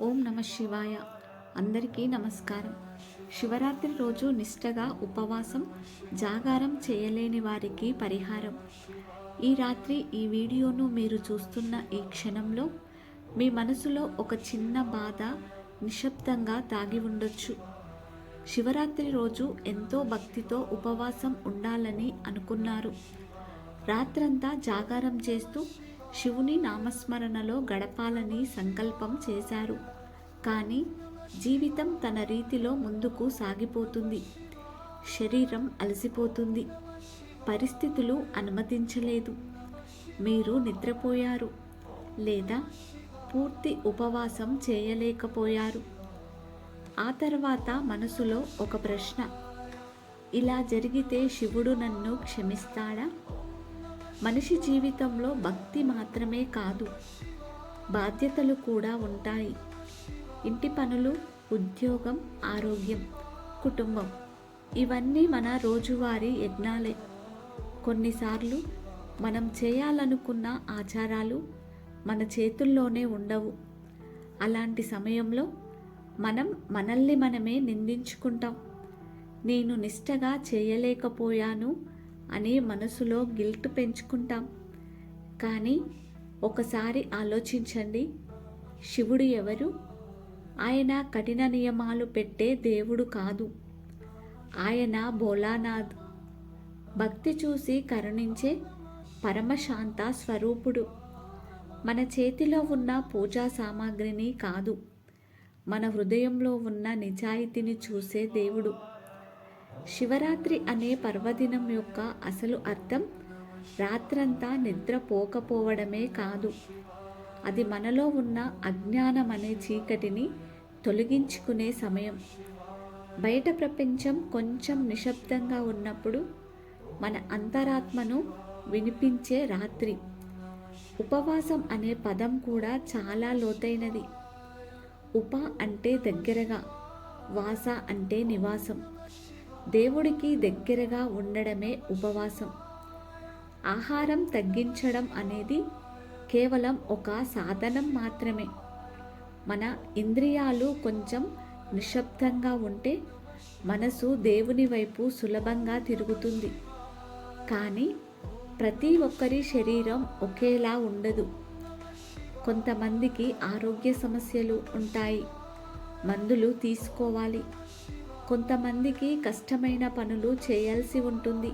ఓం నమ శివాయ. అందరికీ నమస్కారం. శివరాత్రి రోజు నిష్టగా ఉపవాసం జాగారం చేయలేని వారికి పరిహారం. ఈ రాత్రి ఈ వీడియోను మీరు చూస్తున్న ఈ క్షణంలో మీ మనసులో ఒక చిన్న బాధ నిశ్శబ్దంగా దాగి ఉండొచ్చు. శివరాత్రి రోజు ఎంతో భక్తితో ఉపవాసం ఉండాలని అనుకున్నారు. రాత్రంతా జాగారం చేస్తూ శివుని నామస్మరణలో గడపాలని సంకల్పం చేశారు. కానీ జీవితం తన రీతిలో ముందుకు సాగిపోతుంది. శరీరం అలసిపోతుంది. పరిస్థితులు అనుమతించలేదు. మీరు నిద్రపోయారు లేదా పూర్తి ఉపవాసం చేయలేకపోయారు. ఆ తర్వాత మనసులో ఒక ప్రశ్న. ఇలా జరిగితే శివుడు నన్ను క్షమిస్తాడా? మనిషి జీవితంలో భక్తి మాత్రమే కాదు బాధ్యతలు కూడా ఉంటాయి. ఇంటి పనులు ఉద్యోగం ఆరోగ్యం కుటుంబం ఇవన్నీ మన రోజువారీ యజ్ఞాలే. కొన్నిసార్లు మనం చేయాలనుకున్న ఆచారాలు మన చేతుల్లోనే ఉండవు. అలాంటి సమయంలో మనం మనల్ని మనమే నిందించుకుంటాం. నేను నిష్టగా చేయలేకపోయాను అని మనసులో గిల్ట్ పెంచుకుంటాం. కానీ ఒకసారి ఆలోచించండి శివుడు ఎవరు? ఆయన కఠిన నియమాలు పెట్టే దేవుడు కాదు. ఆయన భోలానాథ్. భక్తి చూసి కరుణించే పరమశాంత స్వరూపుడు. మన చేతిలో ఉన్న పూజా సామాగ్రిని కాదు మన హృదయంలో ఉన్న నిజాయితీని చూసే దేవుడు. శివరాత్రి అనే పర్వదినం యొక్క అసలు అర్థం రాత్రంతా నిద్రపోకపోవడమే కాదు. అది మనలో ఉన్న అజ్ఞానం అనే చీకటిని తొలగించుకునే సమయం. బయట ప్రపంచం కొంచెం నిశ్శబ్దంగా ఉన్నప్పుడు మన అంతరాత్మను వినిపించే రాత్రి. ఉపవాసం అనే పదం కూడా చాలా లోతైనది. ఉప అంటే దగ్గరగా వాస అంటే నివాసం. దేవుడికి దగ్గరగా ఉండడమే ఉపవాసం. ఆహారం తగ్గించడం అనేది కేవలం ఒక సాధనం మాత్రమే. మన ఇంద్రియాలు కొంచెం నిశ్శబ్దంగా ఉంటే మనసు దేవుని వైపు సులభంగా తిరుగుతుంది. కానీ ప్రతి ఒక్కరి శరీరం ఒకేలా ఉండదు. కొంతమందికి ఆరోగ్య సమస్యలు ఉంటాయి. మందులు తీసుకోవాలి. కొంతమందికి కష్టమైన పనులు చేయాల్సి ఉంటుంది.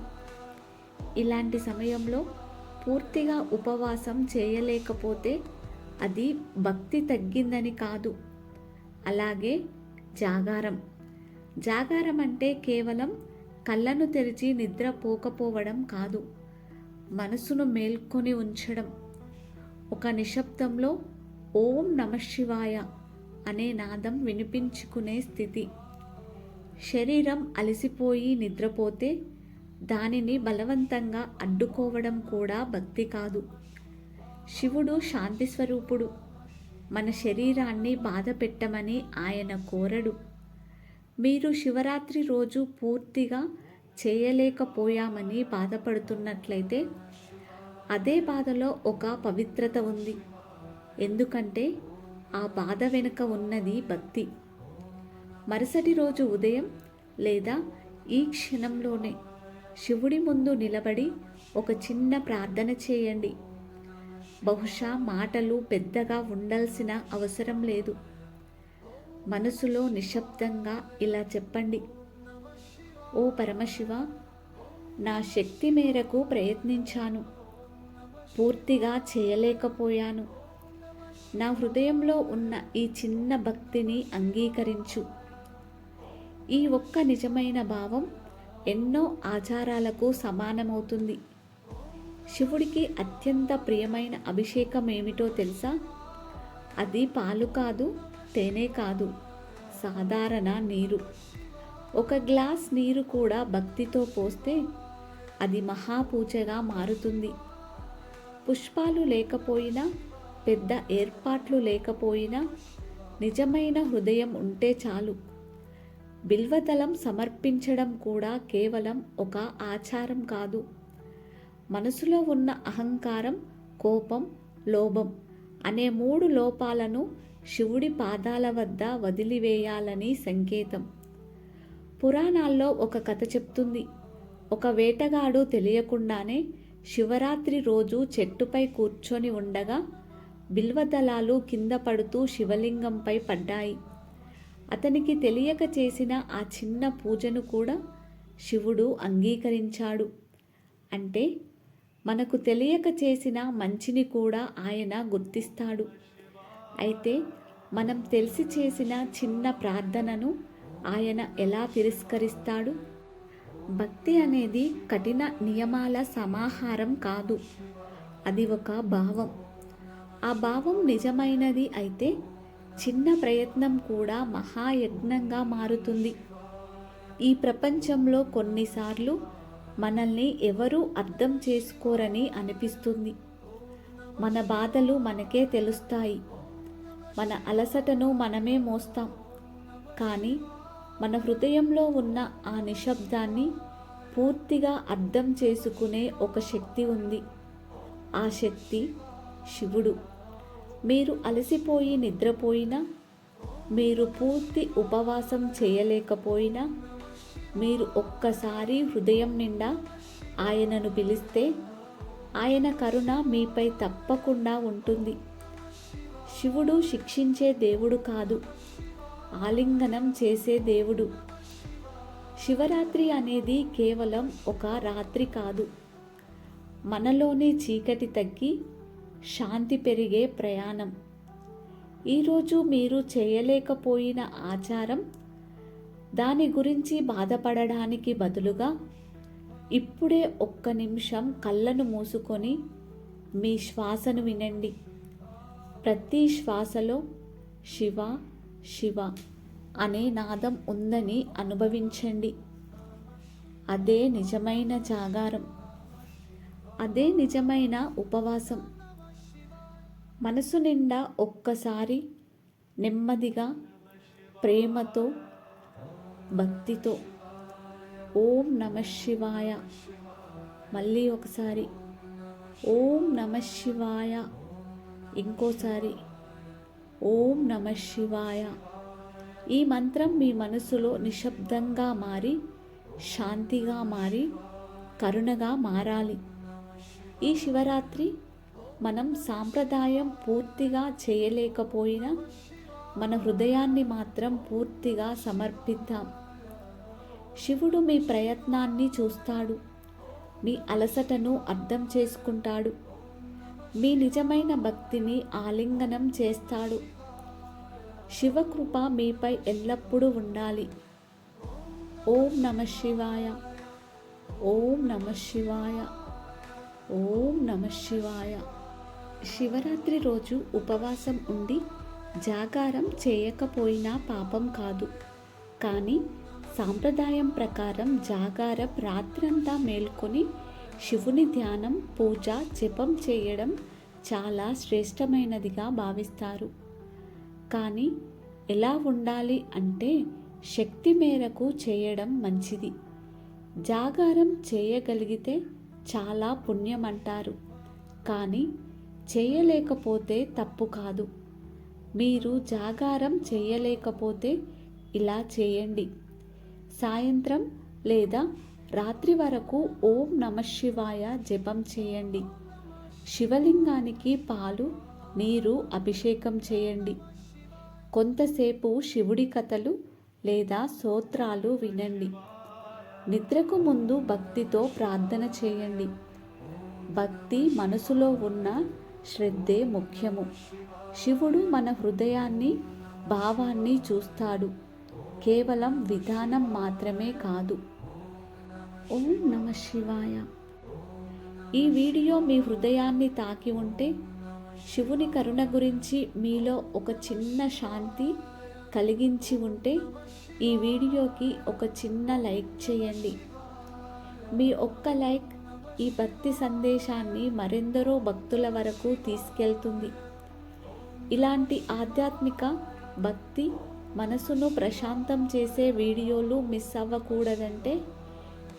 ఇలాంటి సమయంలో పూర్తిగా ఉపవాసం చేయలేకపోతే అది భక్తి తగ్గిందని కాదు. అలాగే జాగారం. జాగారం అంటే కేవలం కళ్ళను తెరిచి నిద్రపోకపోవడం కాదు. మనసును మేల్కొని ఉంచడం. ఒక నిశ్శబ్దంలో ఓం నమశివాయ అనే నాదం వినిపించుకునే స్థితి. శరీరం అలసిపోయి నిద్రపోతే దానిని బలవంతంగా అడ్డుకోవడం కూడా భక్తి కాదు. శివుడు శాంతి స్వరూపుడు. మన శరీరాన్ని బాధ పెట్టమని ఆయన కోరడు. మీరు శివరాత్రి రోజు పూర్తిగా చేయలేకపోయామని బాధపడుతున్నట్లయితే అదే బాధలో ఒక పవిత్రత ఉంది. ఎందుకంటే ఆ బాధ వెనుక ఉన్నది భక్తి. మరుసటి రోజు ఉదయం లేదా ఈ క్షణంలోనే శివుడి ముందు నిలబడి ఒక చిన్న ప్రార్థన చేయండి. బహుశా మాటలు పెద్దగా ఉండాల్సిన అవసరం లేదు. మనసులో నిశ్శబ్దంగా ఇలా చెప్పండి. ఓ పరమశివ నా శక్తి మేరకు ప్రయత్నించాను. పూర్తిగా చేయలేకపోయాను. నా హృదయంలో ఉన్న ఈ చిన్న భక్తిని అంగీకరించు. ఈ ఒక్క నిజమైన భావం ఎన్నో ఆచారాలకు సమానమవుతుంది. శివుడికి అత్యంత ప్రియమైన అభిషేకం ఏమిటో తెలుసా? అది పాలు కాదు తేనె కాదు సాధారణ నీరు. ఒక గ్లాస్ నీరు కూడా భక్తితో పోస్తే అది మహాపూజగా మారుతుంది. పుష్పాలు లేకపోయినా పెద్ద ఏర్పాట్లు లేకపోయినా నిజమైన హృదయం ఉంటే చాలు. బిల్వదళం సమర్పించడం కూడా కేవలం ఒక ఆచారం కాదు. మనసులో ఉన్న అహంకారం కోపం లోభం అనే మూడు లోపాలను శివుడి పాదాల వద్ద వదిలివేయాలని సంకేతం. పురాణాల్లో ఒక కథ చెప్తుంది. ఒక వేటగాడు తెలియకుండానే శివరాత్రి రోజు చెట్టుపై కూర్చొని ఉండగా బిల్వదళాలు కింద పడుతూ శివలింగంపై పడ్డాయి. అతనికి తెలియక చేసిన ఆ చిన్న పూజను కూడా శివుడు అంగీకరించాడు. అంటే మనకు తెలియక చేసిన మంచిని కూడా ఆయన గుర్తిస్తాడు. అయితే మనం తెలిసి చేసిన చిన్న ప్రార్థనను ఆయన ఎలా తిరస్కరిస్తాడు? భక్తి అనేది కఠిన నియమాల సమాహారం కాదు. అది ఒక భావం. ఆ భావం నిజమైనది అయితే చిన్న ప్రయత్నం కూడా మహాయజ్ఞంగా మారుతుంది. ఈ ప్రపంచంలో కొన్నిసార్లు మనల్ని ఎవరూ అర్థం చేసుకోరని అనిపిస్తుంది. మన బాధలు మనకే తెలుస్తాయి. మన అలసటను మనమే మోస్తాం. కానీ మన హృదయంలో ఉన్న ఆ నిశ్శబ్దాన్ని పూర్తిగా అర్థం చేసుకునే ఒక శక్తి ఉంది. ఆ శక్తి శివుడు. మీరు అలసిపోయి నిద్రపోయినా మీరు పూర్తి ఉపవాసం చేయలేకపోయినా మీరు ఒక్కసారి హృదయం నిండా ఆయనను పిలిస్తే ఆయన కరుణ మీపై తప్పకుండా ఉంటుంది. శివుడు శిక్షించే దేవుడు కాదు ఆలింగనం చేసే దేవుడు. శివరాత్రి అనేది కేవలం ఒక రాత్రి కాదు. మనలోనే చీకటి తగ్గి శాంతి పెరిగే ప్రయాణం. ఈరోజు మీరు చేయలేకపోయిన ఆచారం దాని గురించి బాధపడడానికి బదులుగా ఇప్పుడే ఒక్క నిమిషం కళ్ళను మూసుకొని మీ శ్వాసను వినండి. ప్రతి శ్వాసలో శివ శివ అనే నాదం ఉందని అనుభవించండి. అదే నిజమైన జాగారం. అదే నిజమైన ఉపవాసం. మనసు నిండా ఒక్కసారి నెమ్మదిగా ప్రేమతో భక్తితో ఓం నమ శివాయ. మళ్ళీ ఒకసారి ఓం నమ శివాయ. ఇంకోసారి ఓం నమ శివాయ. ఈ మంత్రం మీ మనసులో నిశ్శబ్దంగా మారి శాంతిగా మారి కరుణగా మారాలి. ఈ శివరాత్రి మనం సాంప్రదాయం పూర్తిగా చేయలేకపోయినా మన హృదయాన్ని మాత్రం పూర్తిగా సమర్పిద్దాం. శివుడు మీ ప్రయత్నాన్ని చూస్తాడు. మీ అలసటను అర్థం చేసుకుంటాడు. మీ నిజమైన భక్తిని ఆలింగనం చేస్తాడు. శివకృప మీపై ఎల్లప్పుడూ ఉండాలి. ఓం నమ శివాయ. ఓం నమ శివాయ. ఓం నమ శివాయ. శివరాత్రి రోజు ఉపవాసం ఉండి జాగారం చేయకపోయినా పాపం కాదు. కానీ సాంప్రదాయం ప్రకారం జాగారం రాత్రంతా మేల్కొని శివుని ధ్యానం పూజ జపం చేయడం చాలా శ్రేష్టమైనదిగా భావిస్తారు. కానీ ఎలా ఉండాలి అంటే శక్తి మేరకు చేయడం మంచిది. జాగారం చేయగలిగితే చాలా పుణ్యం అంటారు కానీ చేయలేకపోతే తప్పు కాదు. మీరు జాగారం చేయలేకపోతే ఇలా చేయండి. సాయంత్రం లేదా రాత్రి వరకు ఓం నమ శివాయ జపం చేయండి. శివలింగానికి పాలు నీరు అభిషేకం చేయండి. కొంతసేపు శివుడి కథలు లేదా స్తోత్రాలు వినండి. నిద్రకు ముందు భక్తితో ప్రార్థన చేయండి. భక్తి మనసులో ఉన్న శ్రద్ధే ముఖ్యము. శివుడు మన హృదయాన్ని భావాన్ని చూస్తాడు. కేవలం విధానం మాత్రమే కాదు. ఓం నమ శివాయ. ఈ వీడియో మీ హృదయాన్ని తాకి ఉంటే శివుని కరుణ గురించి మీలో ఒక చిన్న శాంతి కలిగించి ఉంటే ఈ వీడియోకి ఒక చిన్న లైక్ చేయండి. మీ ఒక్క లైక్ ఈ భక్తి సందేశాన్ని మరెందరో భక్తుల వరకు తీసుకెళ్తుంది. ఇలాంటి ఆధ్యాత్మిక భక్తి మనసును ప్రశాంతం చేసే వీడియోలు మిస్ అవ్వకూడదంటే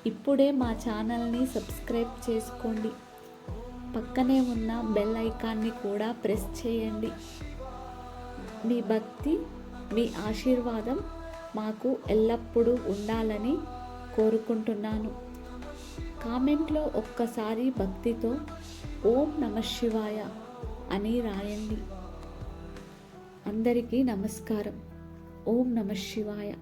ఇప్పుడే మా ఛానల్ని సబ్స్క్రైబ్ చేసుకోండి. పక్కనే ఉన్న బెల్ ఐకాన్ని కూడా ప్రెస్ చేయండి. మీ భక్తి మీ ఆశీర్వాదం మాకు ఎల్లప్పుడూ ఉండాలని కోరుకుంటున్నాను. కామెంట్లో ఒక్కసారి భక్తితో ఓం నమ శివాయ అని రాయండి. అందరికీ నమస్కారం. ఓం నమ శివాయ.